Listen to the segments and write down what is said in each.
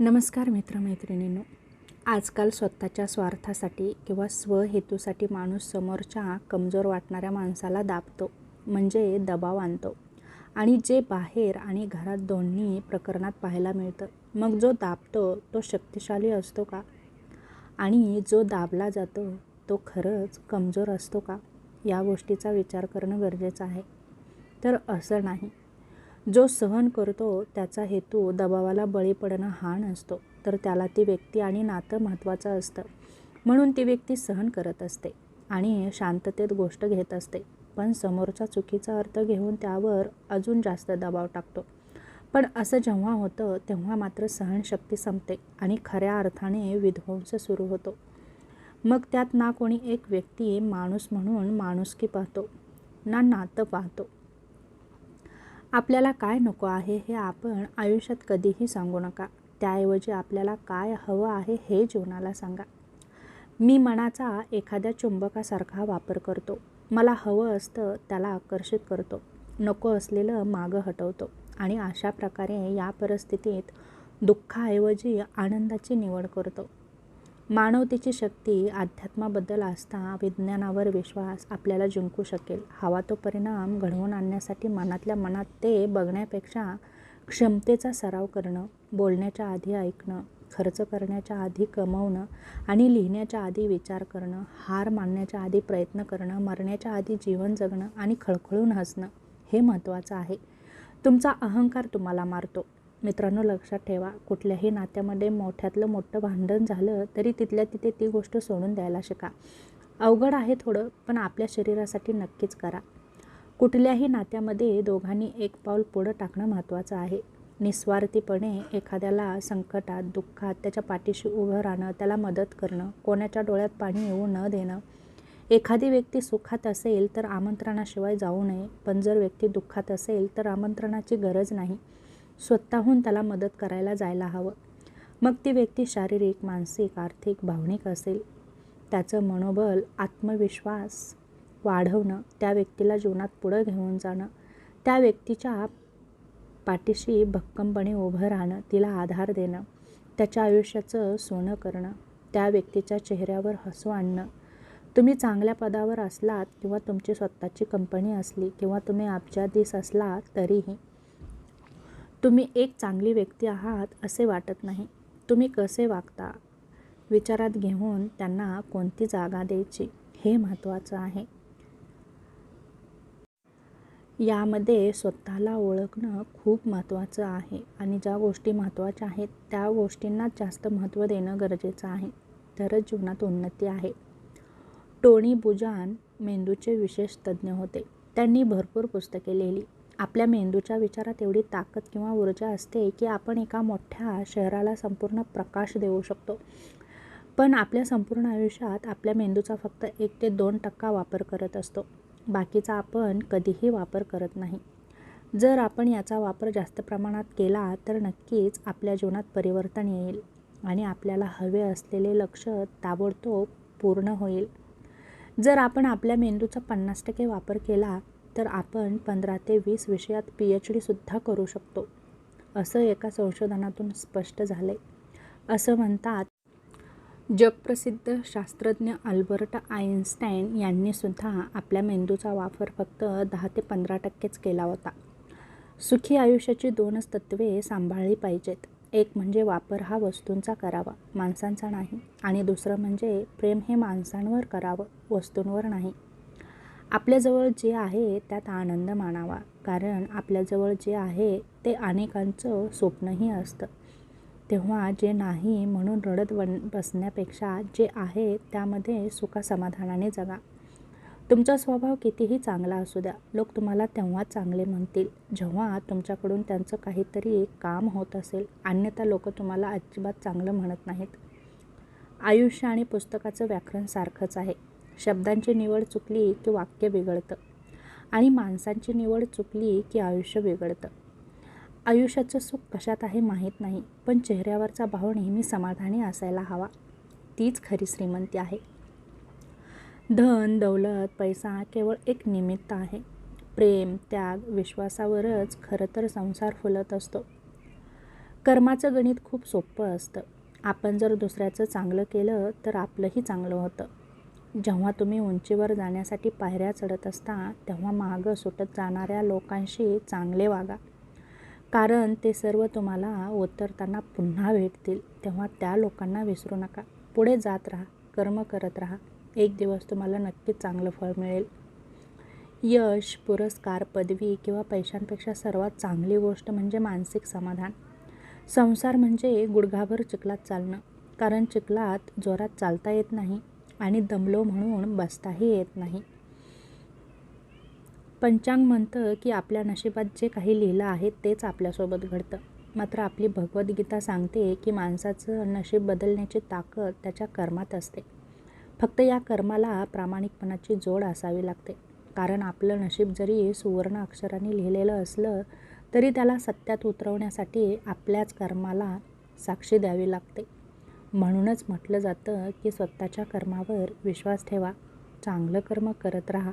नमस्कार मित्रमैत्रिणींनो. आजकाल स्वतःच्या स्वार्थासाठी किंवा स्वहेतूसाठी माणूस समोरच्या कमजोर वाटणाऱ्या माणसाला दाबतो म्हणजे दबाव आणतो. आणि जे बाहेर आणि घरात दोन्ही प्रकरणात पाहायला मिळतं मग जो दाबतो तो शक्तिशाली असतो का? आणि जो दाबला जातो तो खरंच कमजोर असतो का? या गोष्टीचा विचार करणं गरजेचं आहे. तर असं नाही. जो सहन करतो त्याचा हेतू दबावाला बळी पडणं हा नसतो तर त्याला ती व्यक्ती आणि नातं महत्त्वाचं असतं. म्हणून ती व्यक्ती सहन करत असते आणि शांततेत गोष्ट घेत असते. पण समोरचा चुकीचा अर्थ घेऊन त्यावर अजून जास्त दबाव टाकतो. पण असं जेव्हा होतं तेव्हा मात्र सहनशक्ती संपते आणि खऱ्या अर्थाने विध्वंस सुरू होतो. मग त्यात ना कोणी एक व्यक्ती माणूस म्हणून माणुसकी पाहतो ना नातं पाहतो. आपल्याला काय नको आहे हे आपण आयुष्यात कधीही सांगू नका. त्याऐवजी आपल्याला काय हवं आहे हे जीवनाला सांगा. मी मनाचा एखाद्या चुंबकासारखा वापर करतो. मला हवं असतं त्याला आकर्षित करतो. नको असलेलं मागं हटवतो. आणि अशा प्रकारे या परिस्थितीत दुःखाऐवजी आनंदाची निवड करतो. मानवतेची शक्ती अध्यात्माबद्दल आस्था विज्ञानावर विश्वास आपल्याला जिंकू शकेल. हवा तो परिणाम घडवून आणण्यासाठी मनातल्या मनात ते बघण्यापेक्षा क्षमतेचा सराव करणं बोलण्याच्या आधी ऐकणं खर्च करण्याच्या आधी कमवणं आणि लिहिण्याच्या आधी विचार करणं हार मानण्याच्या आधी प्रयत्न करणं मरण्याच्या आधी जीवन जगणं आणि खळखळून हसणं हे महत्त्वाचं आहे. तुमचा अहंकार तुम्हाला मारतो. मित्रांनो लक्षात ठेवा कुठल्याही नात्यामध्ये मोठ्यातलं मोठं भांडण झालं तरी तिथल्या तिथे ती गोष्ट सोडून द्यायला शिका. अवघड आहे थोडं पण आपल्या शरीरासाठी नक्कीच करा. कुठल्याही नात्यामध्ये दोघांनी एक पाऊल पुढं टाकणं महत्त्वाचं आहे. निस्वार्थीपणे एखाद्याला संकटात दुःखात त्याच्या पाठीशी उभं राहणं त्याला मदत करणं कोणाच्या डोळ्यात पाणी येऊ न देणं. एखादी व्यक्ती सुखात असेल तर आमंत्रणाशिवाय जाऊ नये पण जर व्यक्ती दुःखात असेल तर आमंत्रणाची गरज नाही. स्वतःहून त्याला मदत करायला जायला हवं. मग ती व्यक्ती शारीरिक मानसिक आर्थिक भावनिक असेल. त्याचं मनोबल आत्मविश्वास वाढवणं त्या व्यक्तीला जीवनात पुढं घेऊन जाणं त्या व्यक्तीच्या पाठीशी भक्कमपणे उभं राहणं तिला आधार देणं त्याच्या आयुष्याचं सोनं करणं त्या व्यक्तीच्या चेहऱ्यावर हसू आणणं. तुम्ही चांगल्या पदावर असलात किंवा तुमची स्वतःची कंपनी असली किंवा तुम्ही अब्जाधीश असला तरीही तुम्ही एक चांगली व्यक्ती आहात असे वाटत नाही. तुम्ही कसे वागता? विचारात घेऊन त्यांना कोणती जागा द्यायची? हे महत्त्वाचं आहे. यामध्ये स्वतःला ओळखणं खूप महत्त्वाचं आहे आणि ज्या गोष्टी महत्त्वाच्या आहेत त्या गोष्टींना जास्त महत्त्व देणं गरजेचं आहे. तरच जीवनात उन्नती आहे. टोणी बुजान मेंदूचे विशेष तज्ज्ञ होते. त्यांनी भरपूर पुस्तके लिहिली. आपल्या मेंदूच्या विचारात एवढी ताकद किंवा ऊर्जा असते की आपण एका मोठ्या शहराला संपूर्ण प्रकाश देऊ शकतो. पण आपल्या संपूर्ण आयुष्यात आपल्या मेंदूचा फक्त एक ते दोन टक्का वापर करत असतो. बाकीचा आपण कधीही वापर करत नाही. जर आपण याचा वापर जास्त प्रमाणात केला तर नक्कीच आपल्या जीवनात परिवर्तन येईल आणि आपल्याला हवे असलेले लक्ष ताबडतोब पूर्ण होईल. जर आपण आपल्या मेंदूचा पन्नास टक्के वापर केला तर आपण पंधरा ते वीस विषयात पी एच डीसुद्धा करू शकतो. असं एका संशोधनातून स्पष्ट झालं आहे असं म्हणतात जगप्रसिद्ध शास्त्रज्ञ अल्बर्ट आईन्स्टाईन यांनीसुद्धा आपल्या मेंदूचा वापर फक्त दहा ते पंधरा टक्केच केला होता. सुखी आयुष्याची दोनच तत्त्वे सांभाळली पाहिजेत. एक म्हणजे वापर हा वस्तूंचा करावा माणसांचा नाही. आणि दुसरं म्हणजे प्रेम हे माणसांवर करावं वस्तूंवर नाही. आपल्याजवळ जे आहे त्यात आनंद मानावा. कारण आपल्याजवळ जे आहे ते अनेकांचं स्वप्नही असतं. तेव्हा जे नाही म्हणून रडत बन बसण्यापेक्षा जे आहे त्यामध्ये सुखासमाधानाने जगा. तुमचा स्वभाव कितीही चांगला असू द्या लोक तुम्हाला तेव्हा चांगले म्हणतील जेव्हा तुमच्याकडून त्यांचं काहीतरी काम होत असेल. अन्यथा लोक तुम्हाला अजिबात चांगलं म्हणत नाहीत. आयुष्य आणि पुस्तकाचं व्याकरण सारखंच आहे. शब्दांची निवड चुकली की वाक्य बिघडतं आणि माणसांची निवड चुकली की आयुष्य बिघडतं. आयुष्याचं सुख कशात आहे माहीत नाही पण चेहऱ्यावरचा भाव नेहमी समाधानी असायला हवा. तीच खरी श्रीमंती आहे. धन दौलत पैसा केवळ एक निमित्त आहे. प्रेम त्याग विश्वासावरच खरं तर संसार फुलत असतो. कर्माचं गणित खूप सोपं असतं. आपण जर दुसऱ्याचं चांगलं केलं तर आपलंही चांगलं होतं. जेव्हा तुम्ही उंचीवर जाण्यासाठी पायऱ्या चढत असता तेव्हा मागं सुटत जाणाऱ्या लोकांशी चांगले वागा. कारण ते सर्व तुम्हाला उतरताना पुन्हा भेटतील तेव्हा त्या लोकांना विसरू नका. पुढे जात राहा कर्म करत राहा. एक दिवस तुम्हाला नक्कीच चांगलं फळ मिळेल. यश पुरस्कार पदवी किंवा पैशांपेक्षा सर्वात चांगली गोष्ट म्हणजे मानसिक समाधान. संसार म्हणजे गुडघाभर चिखलात चालणं. कारण चिखलात जोरात चालता येत नाही. आणि दमलो म्हणून बसताही येत नाही. पंचांग म्हणतं की आपल्या नशिबात जे काही लिहिलं आहे तेच आपल्यासोबत घडतं. मात्र आपली भगवद्गीता सांगते की माणसाचं नशीब बदलण्याची ताकद त्याच्या कर्मात असते. फक्त या कर्माला प्रामाणिकपणाची जोड असावी लागते. कारण आपलं नशीब जरी सुवर्ण अक्षराने लिहिलेलं असलं तरी त्याला सत्यात उतरवण्यासाठी आपल्याच कर्माला साक्षी द्यावी लागते. म्हणूनच म्हटलं जातं की स्वतःच्या कर्मावर विश्वास ठेवा चांगलं कर्म करत राहा.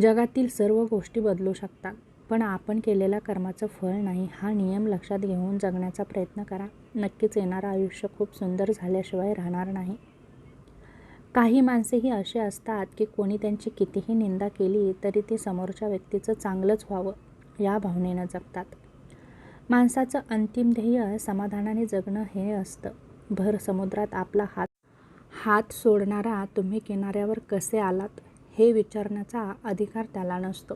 जगातील सर्व गोष्टी बदलू शकतात पण आपण केलेल्या कर्माचं फळ नाही हा नियम लक्षात घेऊन जगण्याचा प्रयत्न करा. नक्कीच येणारं आयुष्य खूप सुंदर झाल्याशिवाय राहणार नाही. काही माणसेही असे असतात की कोणी त्यांची कितीही निंदा केली तरी ती समोरच्या व्यक्तीचं चांगलंच व्हावं या भावनेनं जगतात. माणसाचं अंतिम ध्येय समाधानाने जगणं हे असतं. भर समुद्रात आपला हात हात सोडणारा तुम्ही किनाऱ्यावर कसे आलात हे विचारण्याचा अधिकार त्याला नसतो.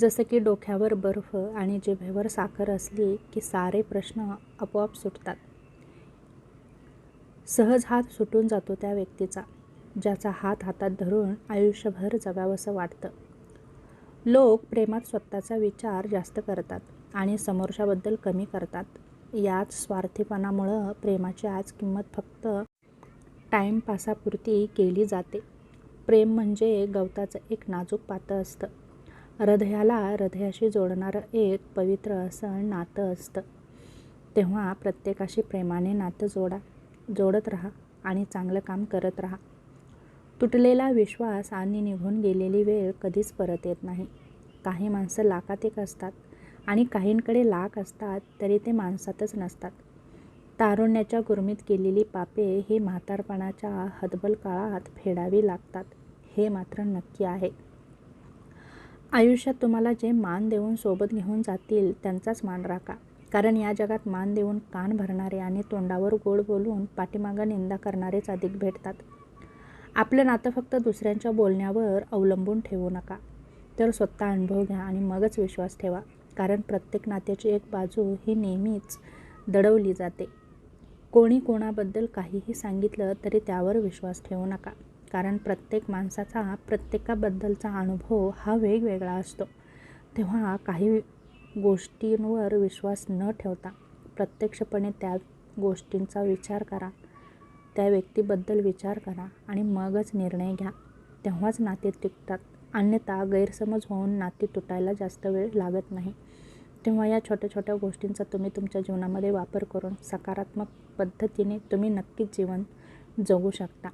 जसं की डोक्यावर बर्फ आणि जिभेवर साखर असली की सारे प्रश्न आपोआप सुटतात. सहज हात सुटून जातो त्या व्यक्तीचा ज्याचा हात हातात धरून आयुष्यभर जगावंसं वाटतं. लोक प्रेमात स्वतःचा विचार जास्त करतात. आणि समोरच्याबद्दल कमी करतात. याच स्वार्थीपणामुळं प्रेमाची आज किंमत फक्त टाईमपासापुरती केली जाते. प्रेम म्हणजे गवताचं एक नाजूक पातं असतं. हृदयाला हृदयाशी जोडणारं एक पवित्र असं नातं असतं. तेव्हा प्रत्येकाशी प्रेमाने नातं जोडा जोडत राहा आणि चांगलं काम करत राहा. तुटलेला विश्वास आणि निघून गेलेली वेळ कधीच परत येत नाही. काही माणसं लाकात एक असतात. आणि काहींकडे लाख असतात तरी ते माणसातच नसतात. तारुण्याच्या गुरमीत केलेली पापे ही म्हातारपणाच्या हतबल काळात फेडावी लागतात हे मात्र नक्की आहे. आयुष्यात तुम्हाला जे मान देऊन सोबत घेऊन जातील त्यांचाच मान राखा. कारण या जगात मान देऊन कान भरणारे आणि तोंडावर गोड बोलून पाठीमागं निंदा करणारेच अधिक भेटतात. आपलं नातं फक्त दुसऱ्यांच्या बोलण्यावर अवलंबून ठेवू नका. तर स्वतः अनुभव घ्या आणि मगच विश्वास ठेवा. कारण प्रत्येक नात्याची एक बाजू ही नेहमीच दडवली जाते. कोणी कोणाबद्दल काहीही सांगितलं तरी त्यावर विश्वास ठेवू नका. कारण प्रत्येक माणसाचा प्रत्येकाबद्दलचा अनुभव हा वेगवेगळा असतो. तेव्हा काही गोष्टींवर विश्वास न ठेवता प्रत्यक्षपणे त्या गोष्टींचा विचार करा. त्या व्यक्तीबद्दल विचार करा आणि मगच निर्णय घ्या. तेव्हाच नाते टिकतात. अन्यथा गैरसमज होऊन नाती तुटायला जास्त वेळ लागत नाही. तेव्हा या छोट्या छोट्या गोष्टींचा तुम्ही तुमच्या जीवनामध्ये वापर करून सकारात्मक पद्धतीने तुम्ही नक्कीच जीवन जगू शकता.